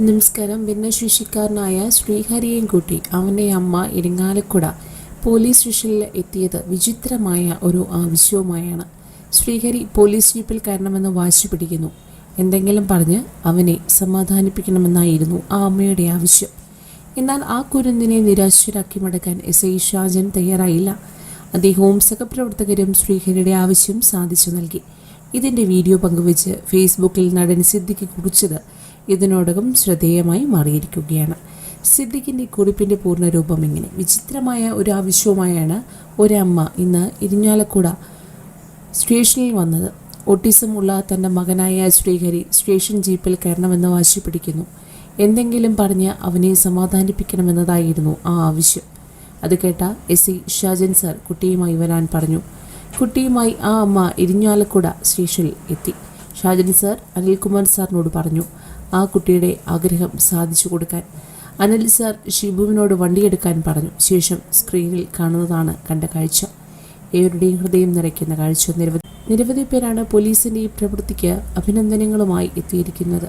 നമസ്കാരം. ഭിന്നശേഷിക്കാരനായ ശ്രീഹരിയെയും കൂട്ടി അവന്റെ അമ്മ ഇരിങ്ങാലക്കുട പോലീസ് സ്റ്റേഷനിൽ എത്തിയത് വിചിത്രമായ ഒരു ആവശ്യവുമായാണ്. ശ്രീഹരി പോലീസ് ജീപ്പിൽ കയറണമെന്ന് വാശി പിടിക്കുന്നു. എന്തെങ്കിലും പറഞ്ഞ് അവനെ സമാധാനിപ്പിക്കണമെന്നായിരുന്നു ആ അമ്മയുടെ ആവശ്യം. എന്നാൽ ആ കുരുന്നിനെ നിരാശരാക്കി മടക്കാൻ എസ് ഐ ഷാജൻ തയ്യാറായില്ല. അദ്ദേഹവും സഹപ്രവർത്തകരും ശ്രീഹരിയുടെ ആവശ്യം സാധിച്ചു നൽകി. ഇതിന്റെ വീഡിയോ പങ്കുവച്ച് ഫേസ്ബുക്കിൽ നടൻ സിദ്ദിഖ് കുറിച്ചത് ഇതിനോടകം ശ്രദ്ധേയമായി മാറിയിരിക്കുകയാണ്. സിദ്ദിഖിന്റെ കുറിപ്പിന്റെ പൂർണരൂപം ഇങ്ങനെ. വിചിത്രമായ ഒരു ആവശ്യവുമായാണ് ഒരമ്മ ഇന്ന് ഇരിഞ്ഞാലക്കുട സ്റ്റേഷനിൽ വന്നത്. ഓട്ടിസം ഉള്ള തന്റെ മകനായ ശ്രീഹരി സ്റ്റേഷൻ ജീപ്പിൽ കയറണമെന്ന് വാശി പിടിക്കുന്നു. എന്തെങ്കിലും പറഞ്ഞ് അവനെ സമാധാനിപ്പിക്കണമെന്നതായിരുന്നു ആ ആവശ്യം. അത് കേട്ട എസ് സി ഷാജൻ സാർ കുട്ടിയുമായി വരാൻ പറഞ്ഞു. കുട്ടിയുമായി ആ അമ്മ ഇരിഞ്ഞാലക്കുട സ്റ്റേഷനിൽ എത്തി. ഷാജൻ സാർ അനിൽകുമാർ സാറിനോട് പറഞ്ഞു ആ കുട്ടിയുടെ ആഗ്രഹം സാധിച്ചു കൊടുക്കാൻ. അനിൽ സാർ ഷിബുവിനോട് വണ്ടിയെടുക്കാൻ പറഞ്ഞു. ശേഷം സ്ക്രീനിൽ കാണുന്നതാണ് കണ്ട കാഴ്ച. ഏവരുടെയും ഹൃദയം നിറയ്ക്കുന്ന കാഴ്ച. നിരവധി നിരവധി പേരാണ് പോലീസിന്റെ ഈ പ്രവൃത്തിക്ക് അഭിനന്ദനങ്ങളുമായി എത്തിയിരിക്കുന്നത്.